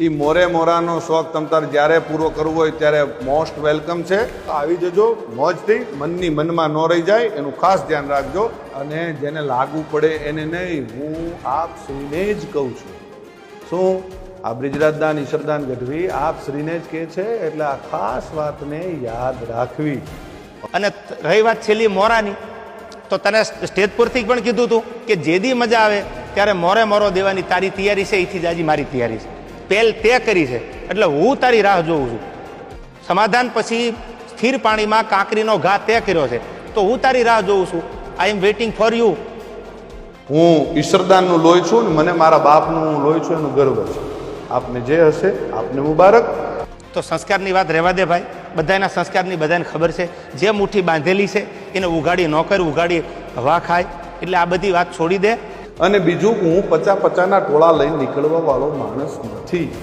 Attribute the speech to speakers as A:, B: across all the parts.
A: એ મોરે મોરાનો શોખ તમ તાર જ્યારે પૂરો કરવો હોય ત્યારે મોસ્ટ વેલકમ છે. તો આવી જજો મોજથી, મનની મનમાં ન રહી જાય, એનું ખાસ ધ્યાન રાખજો અને જેને લાગુ પડે એને નહીં, હું આપ શ્રીને જ કહું છું. શું? આ બ્રિજરાજદાન ઈશ્વરદાન ગઢવી આપ શ્રીને જ કહે છે, એટલે આ ખાસ વાતને યાદ રાખવી.
B: અને રહી વાત છેલ્લી મોરાની. તો તને સ્ટેજ પરથી પણ કીધું હતું કે જેદી મજા આવે, ત્યારે મોરે મોરો દેવાની તારી તૈયારી છે એથી જ આજે મારી તૈયારી છે. પહેલ તે કરી છે. એટલે હું તારી રાહ જોઉં છું. સમાધાન પછી સ્થિર પાણીમાં કાંકરીનો ઘા તે કર્યો છે. તો હું તારી રાહ જોઉં છું. I am waiting for you
A: હું ઈશ્વરદાનનું લોહી છું ને મને મારા બાપનું હું લોહી છું એનું ગર્વ છે. આપને જે હશે આપને મુબારક.
B: તો સંસ્કારની વાત રહેવા દે ભાઈ. બધાના સંસ્કારની બધાને ખબર છે. જે મુઠ્ઠી બાંધેલી છે એને ઉગાડી ન કરી ઉગાડી હવા ખાય. એટલે આ બધી વાત છોડી દે.
A: અને બીજું હું પચા પચાના ટોળા લઈને નીકળવા વાળો માણસ નથી.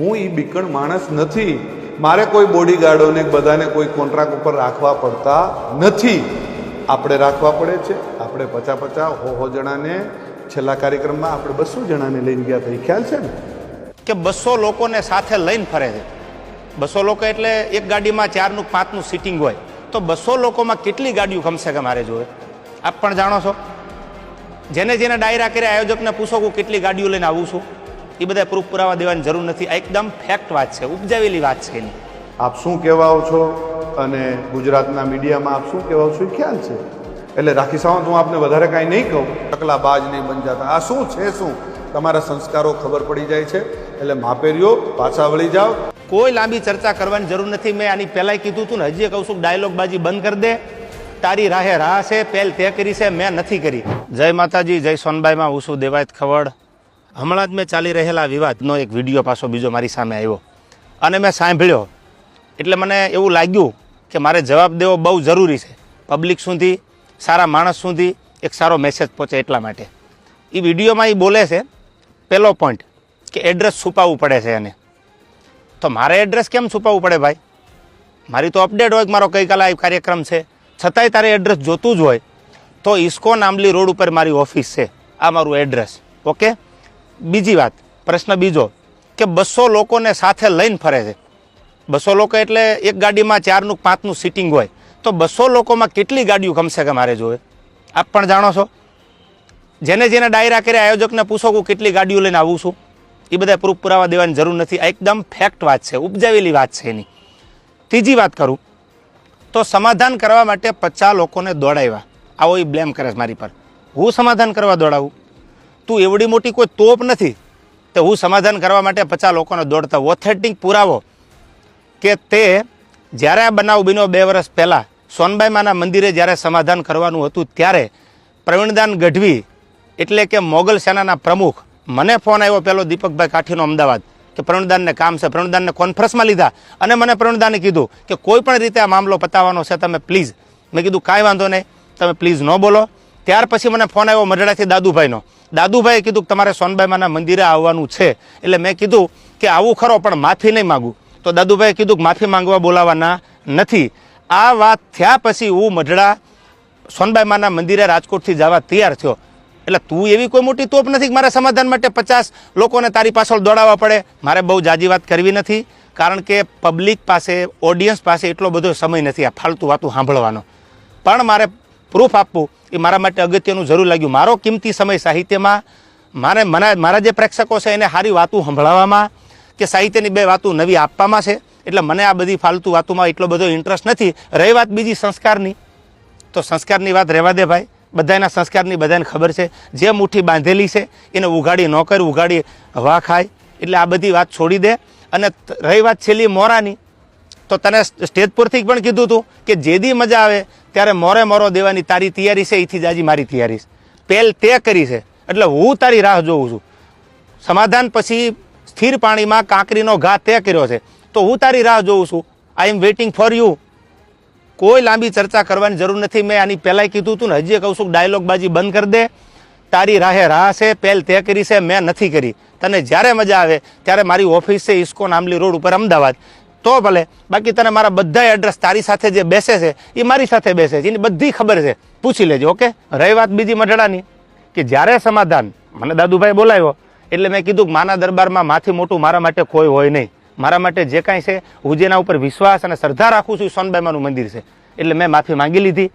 A: હું એ બીકણ માણસ નથી. મારે કોઈ બોડીગાર્ડોને બધાને કોઈ કોન્ટ્રાક્ટ ઉપર રાખવા પડતા નથી. આપણે રાખવા પડે છે. આપણે પચા પચા હો હો જણાને છેલ્લા કાર્યક્રમમાં આપણે બસો જણાને લઈને ગયા હતા. ખ્યાલ છે ને?
B: કે બસો લોકોને સાથે લઈને ફરે છે. બસો લોકો એટલે એક ગાડીમાં ચારનું, પાંચનું સીટિંગ હોય. તો બસો લોકોમાં કેટલી ગાડીઓ કમસે કમ મારે જોવે? આપ પણ જાણો છો? જેને જેને ડાયરા કર્યા આયોજકને પૂછો કે હું કેટલી ગાડીઓ લઈને આવું છું. એ બધા પ્રૂફ પુરાવા દેવાની જરૂર નથી. આ એકદમ ફેક્ટ વાત છે. ઉપજાવેલી વાત છે એની.
A: આપ શું કહેવાઓ છો? અને ગુજરાતના મીડિયામાં આપ શું કહેવાઓ છો? એ ખ્યાલ છે. એટલે રાખી સાવંત હું આપને વધારે કાંઈ નહીં કહું. ટકલા બાજ નહીં બન જતા. આ શું છે શું? તમારા સંસ્કારો ખબર પડી જાય છે. એટલે માપેરીઓ પાછા વળી જાઓ.
B: કોઈ લાંબી ચર્ચા કરવાની જરૂર નથી. મેં આની પહેલાંય કીધું હતું ને હજી કહું છું ડાયલોગ બાજી બંધ કરી દે. તારી રાહે રાહ છે પહેલ તે કરી છે, મેં નથી કરી. જય માતાજી, જય સોનબાઈમાં, હું છું દેવાયત ખવડ. હમણાં જ મેં ચાલી રહેલા વિવાદનો એક વીડિયો પાછો બીજો મારી સામે આવ્યો. અને મેં સાંભળ્યો. એટલે મને એવું લાગ્યું કે મારે જવાબ દેવો બહુ જરૂરી છે. પબ્લિક સુધી, સારા માણસ સુધી એક સારો મેસેજ પહોંચે એટલા માટે. એ વિડીયોમાં એ બોલે છે પહેલો પોઈન્ટ કે એડ્રેસ છુપાવવું પડે છે એને. તો મારે એડ્રેસ કેમ છુપાવવું પડે ભાઈ? મારી તો અપડેટ હોય કે મારો ગઈકાલે આ કાર્યક્રમ છે. છતાંય તારે એડ્રેસ જોતું જ હોય, તો ઇસ્કોન આંબલી રોડ ઉપર મારી ઓફિસ છે. આ મારું એડ્રેસ ઓકે બીજી વાત, પ્રશ્ન બીજો, કે બસો લોકોને સાથે લઈને ફરે છે. બસો લોકો એટલે એક ગાડીમાં ચારનું પાંચનું સીટિંગ હોય. તો બસો લોકોમાં કેટલી ગાડીઓ કમસે કમ મારે જોવે? આપ પણ જાણો છો. જેને જેને ડાયરા કર્યા, આયોજકને પૂછો કે કેટલી ગાડીઓ લઈને આવું છું. એ બધા પ્રૂફ પુરાવા દેવાની જરૂર નથી. આ એકદમ ફેક્ટ વાત છે. ઉપજાવેલી વાત છે એની. ત્રીજી વાત કરું. તો સમાધાન કરવા માટે પચાસ લોકોને દોડાવ્યા. આવો એ બ્લેમ કરે છે મારી પર. હું સમાધાન કરવા દોડાવું? તું એવડી મોટી કોઈ તોપ નથી? તો હું સમાધાન કરવા માટે પચાસ લોકોને દોડતા ઓથેન્ટિક પુરાવો. કે તે જ્યારે આ બનાવ બન્યો બે વર્ષ પહેલાં, સોનબાઈ માના મંદિરે જ્યારે સમાધાન કરવાનું હતું ત્યારે પ્રવીણદાન ગઢવી એટલે કે મોગલ સેનાના પ્રમુખ, મને ફોન આવ્યો પેલો દીપકભાઈ કાઠીનો અમદાવાદ. કે પ્રવીણદાનને કામ છે પ્રવીણદાનને કોન્ફરન્સમાં લીધા. અને મને પ્રવીણદાને કીધું કે કોઈ પણ રીતે આ મામલો પતાવવાનો છે, તમે પ્લીઝ મેં કીધું, કાંઈ વાંધો નહીં, તમે પ્લીઝ ન બોલો. ત્યાર પછી મને ફોન આવ્યો મઢડાથી દાદુભાઈનો. દાદુભાઈએ કીધું કે તમારે સોનબાઈમાના મંદિરે આવવાનું છે. એટલે મેં કીધું કે આવું ખરો, પણ માફી નહીં માગું. તો દાદુભાઈએ કીધું કે માફી માંગવા બોલાવાના નથી. આ વાત થયા પછી હું મઢડા સોનબાઈમાના મંદિરે રાજકોટથી જવા તૈયાર થયો. એટલે તું એવી કોઈ મોટી તોપ નથી કે મારે સમાધાન માટે પચાસ લોકોને તારી પાછળ દોડાવવા પડે. મારે બહુ જાજી વાત કરવી નથી, કારણ કે પબ્લિક પાસે ઓડિયન્સ પાસે એટલો બધો સમય નથી આ ફાલતુ વાતું સાંભળવાનો. પણ મારે પ્રૂફ આપવું એ મારા માટે અગત્યનું જરૂર લાગ્યું. મારો કિંમતી સમય સાહિત્યમાં, મારે મને, મારા જે પ્રેક્ષકો છે એને સારી વાતું સંભળાવવામાં કે સાહિત્યની બે વાતું નવી આપવામાં છે, એટલે મને આ બધી ફાલતુ વાતોમાં એટલો બધો ઇન્ટરેસ્ટ નથી. રહી વાત બીજી સંસ્કારની. તો સંસ્કારની વાત રહેવા દે ભાઈ. બધાના સંસ્કારની બધાને ખબર છે. જે મુઠ્ઠી બાંધેલી છે, એને ઉગાડી ન કર ઉગાડી હવા ખાય. એટલે આ બધી વાત છોડી દે. અને રહી વાત છેલ્લી મોરાની. તો તને સ્ટેજ પરથી પણ કીધું હતું કે જે દી મજા આવે, ત્યારે મોરે મોરો દેવાની તારી તૈયારી છે એથી જ આજી મારી તૈયારી છે. પહેલ તે કરી છે. એટલે હું તારી રાહ જોઉં છું. સમાધાન પછી સ્થિર પાણીમાં કાંકરીનો ઘા તે કર્યો છે. તો હું તારી રાહ જોઉં છું. I am waiting for you કોઈ લાંબી ચર્ચા કરવાની જરૂર નથી. મેં આની પહેલાંય કીધું હતું ને, હજી કહું છું ડાયલોગ બાજી બંધ કરી દે. તારી રાહે રાહ છે પહેલ તે કરી છે, મેં નથી કરી. તને જ્યારે મજા આવે, ત્યારે મારી ઓફિસ છે ઇસ્કોન આંબલી રોડ ઉપર અમદાવાદ. તો ભલે, બાકી તને મારા બધા એડ્રેસ તારી સાથે જે બેસે છે એ મારી સાથે બેસે છે, એની બધી ખબર છે. પૂછી લેજો, ઓકે? રહી વાત બીજી મઢડાની, કે જ્યારે સમાધાન, મને દાદુભાઈ બોલાવ્યો, એટલે મેં કીધું કે માના દરબારમાં માથી મોટું મારા માટે કોઈ હોય નહીં. મારા માટે જે કાંઈ છે, હું જેના ઉપર વિશ્વાસ અને શ્રદ્ધા રાખું છું સોનબાઈમાનું મંદિર છે. એટલે મેં માફી માંગી લીધી.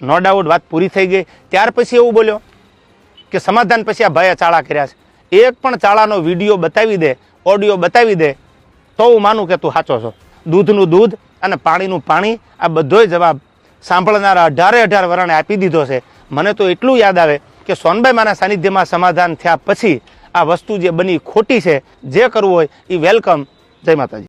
B: નો ડાઉટ વાત પૂરી થઈ ગઈ. ત્યાર પછી એવું બોલ્યો કે સમાધાન પછી આ ભાઈએ ચાળા કર્યા છે. એક પણ ચાળાનો વીડિયો બતાવી દે, ઓડિયો બતાવી દે, તો હું માનું કે તું સાચો છો. દૂધનું દૂધ અને પાણીનું પાણી, આ બધોય જવાબ સાંભળનારા અઢારે અઢાર વરણે આપી દીધો છે. મને તો એટલું યાદ આવે કે સોનબાઈ માના સાનિધ્યમાં સમાધાન થયા પછી આ વસ્તુ જે બની ખોટી છે, જે કરવું હોય એ વેલકમ જય માતાજી.